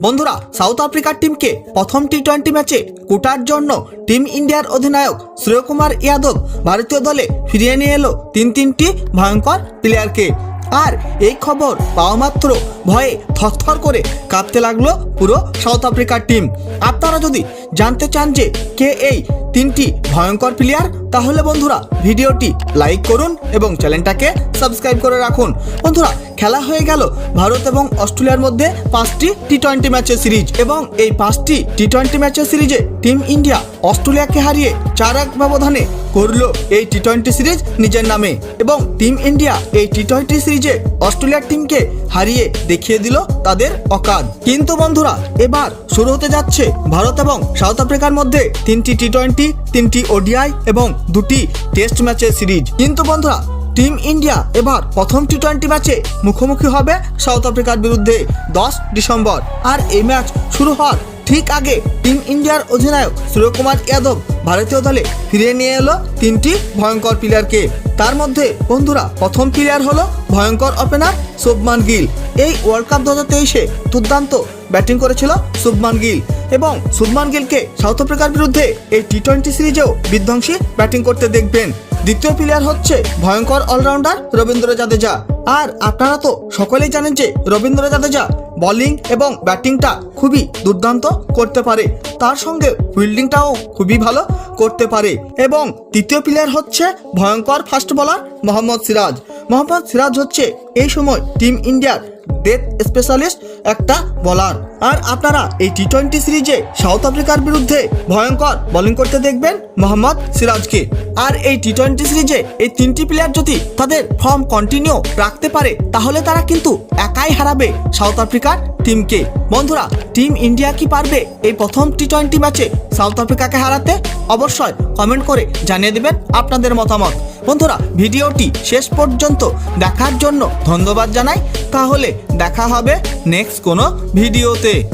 বন্ধুরা, সাউথ আফ্রিকার টিমকে প্রথম টি টোয়েন্টি ম্যাচে কোটার জন্য টিম ইন্ডিয়ার অধিনায়ক শ্রেয়কুমার ইয়াদব ভারতীয় দলে ফিরিয়ে নিয়ে এলো তিন তিনটি ভয়ঙ্কর প্লেয়ারকে আর এই খবর পাওয়া মাত্র ভয়ে থরথর করে কাঁপতে লাগল পুরো সাউথ আফ্রিকার টিম আপনারা যদি জানতে চান যে কে এই তিনটি ভয়ঙ্কর প্লেয়ার তাহলে বন্ধুরা ভিডিওটি লাইক করুন এবং চ্যানেলটাকে সাবস্ক্রাইব করে রাখুন। বন্ধুরা, খেলা হয়ে গেল ভারত এবং অস্ট্রেলিয়ার মধ্যে পাঁচটি টি টোয়েন্টি ম্যাচের সিরিজ এবং এই পাঁচটি টি টোয়েন্টি ম্যাচের সিরিজে টিম ইন্ডিয়া অস্ট্রেলিয়াকে হারিয়ে চার এক ব্যবধানে করল এই টি টোয়েন্টি সিরিজ নিজের নামে এবং টিম ইন্ডিয়া এই টি টোয়েন্টি সিরিজে অস্ট্রেলিয়ার টিমকে হারিয়ে দেখিয়ে দিল তাদের অকাদ কিন্তু বন্ধুরা, এবার শুরু হতে যাচ্ছে ভারত এবং সাউথ আফ্রিকার মধ্যে তিনটি টি টোয়েন্টি তিনটি ওডিআই এবং দুটি টেস্ট ম্যাচের সিরিজ। কিন্তু বন্ধুরা টিম ইন্ডিয়া এবার প্রথম টি টোয়েন্টি ম্যাচে মুখোমুখি হবে সাউথ আফ্রিকার বিরুদ্ধে দশ ডিসেম্বর। আর এই ম্যাচ শুরু হওয়ার ঠিক আগে টিম ইন্ডিয়ার অধিনায়ক সূর্যকুমার যাদব ভারতীয় দলে ফিরিয়ে নিয়ে এলো তিনটি ভয়ঙ্কর প্লেয়ারকে তার মধ্যে বন্ধুরা প্রথম প্লেয়ার হলো ভয়ঙ্কর ওপেনার শুভমান গিল। এই ওয়ার্ল্ড কাপ দু হাজার তেইশে দুর্দান্ত ব্যাটিং করেছিল শুভমান গিল। এবং শুভমান গিলকে সাউথ আফ্রিকার বিরুদ্ধে এই টি টোয়েন্টি সিরিজেও বিধ্বংসী ব্যাটিং করতে দেখবেন। দ্বিতীয় প্লেয়ার হচ্ছে ভয়ঙ্কর অলরাউন্ডার রবীন্দ্র জাদেজা। আর আপনারা তো সকলেই জানেন যে রবীন্দ্র জাদেজা বোলিং এবং ব্যাটিংটা খুবই দুর্দান্ত করতে পারে। তার সঙ্গে ফিল্ডিংটাও খুবই ভালো করতে পারে। এবং তৃতীয় প্লেয়ার হচ্ছে ভয়ঙ্কর ফাস্ট বোলার মোহাম্মদ সিরাজ। মোহাম্মদ সিরাজ হচ্ছে এই সময় টিম ইন্ডিয়ার ডেথ স্পেশালিস্ট, একটা বলার আর আপনারা এই টি টোয়েন্টি সিরিজে সাউথ আফ্রিকার বিরুদ্ধে ভয়ঙ্কর বোলিং করতে দেখবেন মোহাম্মদ সিরাজকে। আর এই টি টোয়েন্টি সিরিজে এই তিনটি প্লেয়ার যদি তাদের ফর্ম কন্টিনিউ রাখতে পারে, তাহলে তারা কিন্তু একাই হারাবে সাউথ আফ্রিকার টিমকে বন্ধুরা টিম ইন্ডিয়া কি পারবে এই প্রথম টি টোয়েন্টি ম্যাচে সাউথ আফ্রিকাকে হারাতে? অবশ্যই কমেন্ট করে জানিয়ে দেবেন আপনাদের মতামত। বন্ধুরা, ভিডিওটি শেষ পর্যন্ত দেখার জন্য ধন্যবাদ জানাই। তাহলে দেখা হবে নেক্সট কোনো ভিডিওতে।